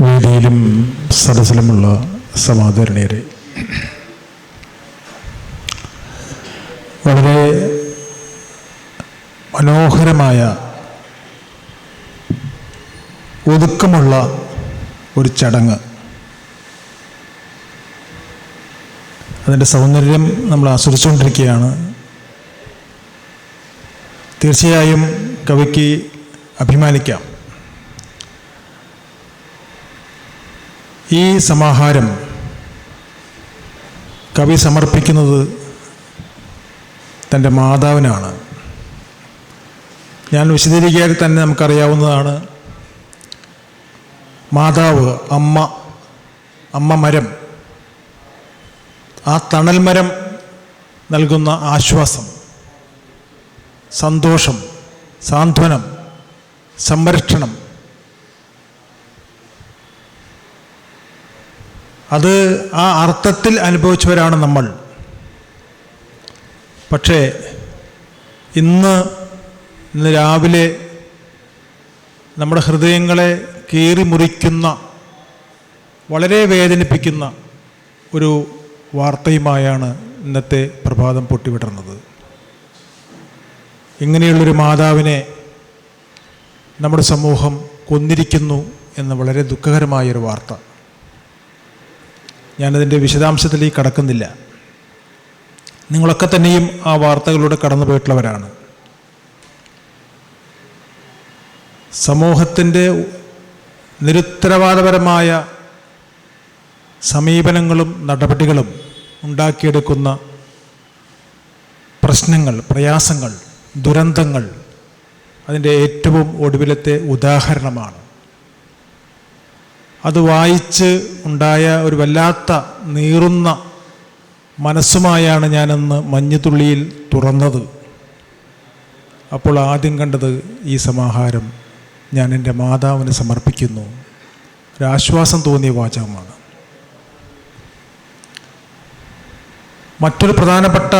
വേദിയിലും സദസ്സിലുമുള്ള സമാദരണീയരെ വളരെ മനോഹരമായ ഒതുക്കമുള്ള ഒരു ചടങ്ങ്. അതിന്റെ സൗന്ദര്യം നമ്മൾ ആസ്വദിച്ചുകൊണ്ടിരിക്കുകയാണ്. തീർച്ചയായും കവിക്ക് അഭിമാനിക്കാം. ഈ സമാഹാരം കവി സമർപ്പിക്കുന്നത് തന്റെ മാതാവിനാണ്. ഞാൻ വിശദീകരിക്കാൻ തന്നെ നമുക്കറിയാവുന്നതാണ് മാതാവ് അമ്മ അമ്മ മരം. ആ തണൽ മരം നൽകുന്ന ആശ്വാസം സന്തോഷം സാന്ത്വനം സംരക്ഷണം അത് ആ അർത്ഥത്തിൽ അനുഭവിച്ചവരാണ് നമ്മൾ. പക്ഷേ ഇന്ന് ഇന്ന് രാവിലെ നമ്മുടെ ഹൃദയങ്ങളെ കീറി മുറിക്കുന്ന വളരെ വേദനിപ്പിക്കുന്ന ഒരു വാർത്തയുമായാണ് ഇന്നത്തെ പ്രഭാതം പൊട്ടിവിടർന്നത്. ഇങ്ങനെയുള്ളൊരു മാതാവിനെ നമ്മുടെ സമൂഹം കൊന്നിരിക്കുന്നു എന്ന വളരെ ദുഃഖകരമായൊരു വാർത്ത. ഞാനതിന്റെ വിശദാംശത്തിലേക്ക് കടക്കുന്നില്ല. നിങ്ങളൊക്കെ തന്നെയും ആ വാർത്തകളിലൂടെ കടന്നു പോയിട്ടുള്ളവരാണ് സമൂഹത്തിന്റെ നിരുത്തരവാദപരമായ സമീപനങ്ങളും നടപടികളും ഉണ്ടാക്കിയെടുക്കുന്ന പ്രശ്നങ്ങൾ പ്രയാസങ്ങൾ ദുരന്തങ്ങൾ അതിന്റെ ഏറ്റവും ഒടുവിലത്തെ ഉദാഹരണമാണ്. അത് വായിച്ച് ഉണ്ടായ ഒരു വല്ലാത്ത നീറുന്ന മനസ്സുമായാണ് ഞാനന്ന് മഞ്ഞുതുള്ളിയിൽ തുറന്നത്. അപ്പോൾ ആദ്യം കണ്ടത് ഈ സമാഹാരം ഞാൻ എന്റെ മാതാവിന് സമർപ്പിക്കുന്നു. ഒരാശ്വാസം തോന്നിയ വാചകമാണ്. മറ്റൊരു പ്രധാനപ്പെട്ട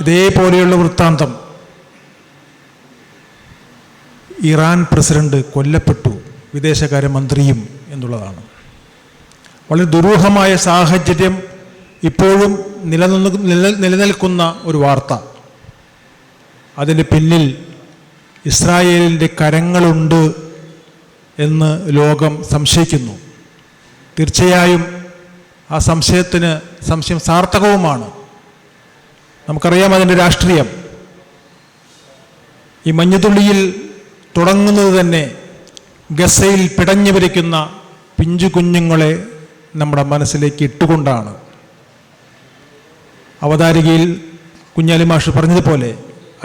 ഇതേപോലെയുള്ള വൃത്താന്തം. ഇറാൻ പ്രസിഡന്റ് കൊല്ലപ്പെട്ടു. വിദേശകാര്യമന്ത്രിയും എന്നുള്ളതാണ്. വളരെ ദുരൂഹമായ സാഹചര്യം ഇപ്പോഴും നിലനിന്ന് നിലനിൽക്കുന്ന ഒരു വാർത്ത. അതിന് പിന്നിൽ ഇസ്രായേലിന്റെ കരങ്ങളുണ്ട് എന്ന് ലോകം സംശയിക്കുന്നു. തീർച്ചയായും ആ സംശയത്തിന് സംശയം സാർത്ഥകവുമാണ്. നമുക്കറിയാം അതിന്റെ രാഷ്ട്രീയം. ഈ മഞ്ഞുതുള്ളിയിൽ തുടങ്ങുന്നത് തന്നെ ഗസയിൽ പിടഞ്ഞു വരയ്ക്കുന്ന പിഞ്ചു കുഞ്ഞുങ്ങളെ നമ്മുടെ മനസ്സിലേക്ക് ഇട്ടുകൊണ്ടാണ്. അവതാരികയിൽ കുഞ്ഞാലി മാഷ് പറഞ്ഞതുപോലെ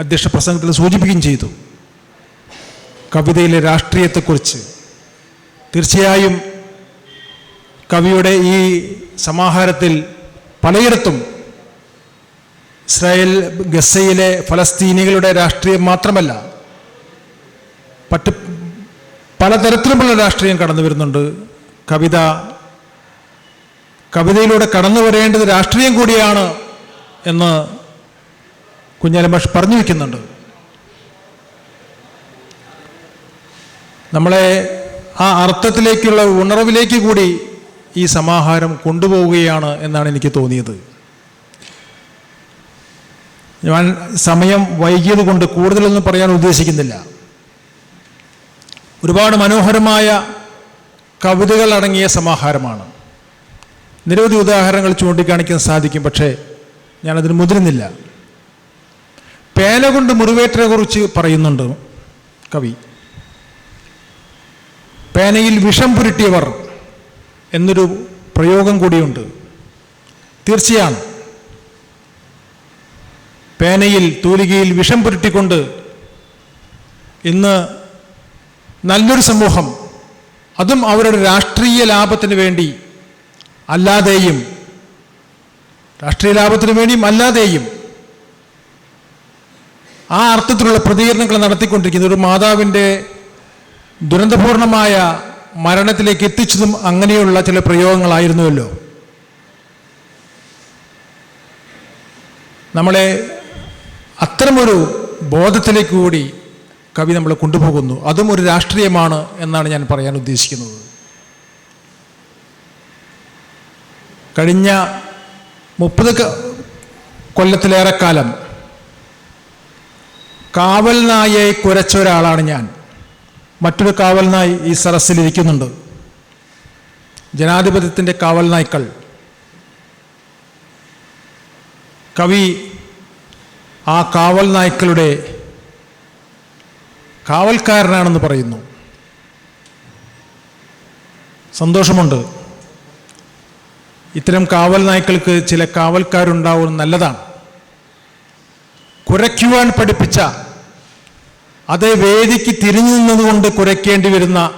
അധ്യക്ഷ പ്രസംഗത്തിൽ സൂചിപ്പിക്കുകയും ചെയ്തു. കവിതയിലെ രാഷ്ട്രീയത്തെക്കുറിച്ച്. തീർച്ചയായും കവിയുടെ ഈ സമാഹാരത്തിൽ പലയിടത്തും ഇസ്രായേൽ ഗസയിലെ ഫലസ്തീനികളുടെ രാഷ്ട്രീയം മാത്രമല്ല പറ്റ് പലതരത്തിലുമുള്ള രാഷ്ട്രീയം കടന്നു വരുന്നുണ്ട് കവിത. കവിതയിലൂടെ കടന്നു വരേണ്ടത് രാഷ്ട്രീയം കൂടിയാണ് എന്ന് കുഞ്ഞാലിമാഷ് പറഞ്ഞു വയ്ക്കുന്നുണ്ട് നമ്മളെ ആ അർത്ഥത്തിലേക്കുള്ള ഉണർവിലേക്ക് കൂടി ഈ സമാഹാരം കൊണ്ടുപോവുകയാണ് എന്നാണ് എനിക്ക് തോന്നിയത്. ഞാൻ സമയം വൈകിയത് കൊണ്ട് കൂടുതലൊന്നും പറയാൻ ഉദ്ദേശിക്കുന്നില്ല. ഒരുപാട് മനോഹരമായ കവിതകൾ അടങ്ങിയ സമാഹാരമാണ്. നിരവധി ഉദാഹരണങ്ങൾ ചൂണ്ടിക്കാണിക്കാൻ സാധിക്കും പക്ഷേ ഞാനതിന് മുതിരുന്നില്ല. പേന കൊണ്ട് മുറിവേറ്റനെ കുറിച്ച് പറയുന്നുണ്ട് കവി. പേനയിൽ വിഷം പുരട്ടിയവർ എന്നൊരു പ്രയോഗം കൂടിയുണ്ട്. തീർച്ചയാണ് പേനയിൽ തൂലികയിൽ വിഷം പുരട്ടിക്കൊണ്ട് ഇന്ന് നല്ലൊരു സമൂഹം അതും അവരുടെ രാഷ്ട്രീയ ലാഭത്തിന് വേണ്ടി അല്ലാതെയും രാഷ്ട്രീയ ലാഭത്തിന് വേണ്ടിയും അല്ലാതെയും ആ അർത്ഥത്തിലുള്ള പ്രതികരണങ്ങൾ നടത്തിക്കൊണ്ടിരിക്കുന്നത് ഒരു മാതാവിന്റെ ദുരന്തപൂർണമായ മരണത്തിലേക്ക് എത്തിച്ചതും അങ്ങനെയുള്ള ചില പ്രയോഗങ്ങളായിരുന്നുവല്ലോ. നമ്മളെ അത്തരമൊരു ബോധത്തിലേക്ക് കൂടി കവി നമ്മളെ കൊണ്ടുപോകുന്നു. അതും ഒരു രാഷ്ട്രീയമാണ് എന്നാണ് ഞാൻ പറയാൻ ഉദ്ദേശിക്കുന്നത്. കഴിഞ്ഞ മുപ്പത് കൊല്ലത്തിലേറെ കാലം കാവൽ നായയെ കുരച്ച ഒരാളാണ് ഞാൻ. മറ്റൊരു കാവൽ നായി ഈ സരസിലിരിക്കുന്നുണ്ട് ജനാധിപത്യത്തിന്റെ കാവൽ നായ്ക്കൾ. കവി ആ കാവൽ നായ്ക്കളുടെ കാവൽക്കാരനാണെന്ന് പറയുന്നു. സന്തോഷമുണ്ട്. ഇത്തരം കാവൽ നായ്ക്കൾക്ക് ചില കാവൽക്കാരുണ്ടാവും നല്ലതാണ്. കുരയ്ക്കുവാൻ പഠിപ്പിച്ച അതേ വേദിക്ക് തിരിഞ്ഞു നിന്നതുകൊണ്ട് കുരയ്ക്കേണ്ടി വരുന്ന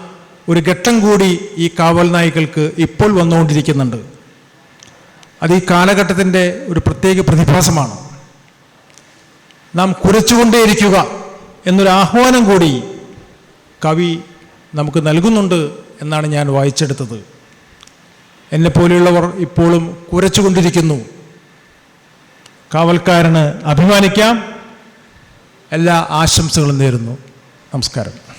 ഒരു ഘട്ടം കൂടി ഈ കാവൽ നായ്ക്കൾക്ക് ഇപ്പോൾ വന്നുകൊണ്ടിരിക്കുന്നുണ്ട്. അത് ഈ കാലഘട്ടത്തിന്റെ ഒരു പ്രത്യേക പ്രതിഭാസമാണ്. നാം കുരച്ചുകൊണ്ടേയിരിക്കുക. എന്നൊരു ആഹ്വാനം കൂടി കവി നമുക്ക് നൽകുന്നുണ്ട് എന്നാണ് ഞാൻ വായിച്ചെടുത്തത്. എന്നെപ്പോലെയുള്ളവർ ഇപ്പോഴും കുരച്ചുകൊണ്ടിരിക്കുന്നു കാവൽക്കാരന് അഭിമാനിക്കാം. എല്ലാ ആശംസകളും നേരുന്നു. നമസ്കാരം.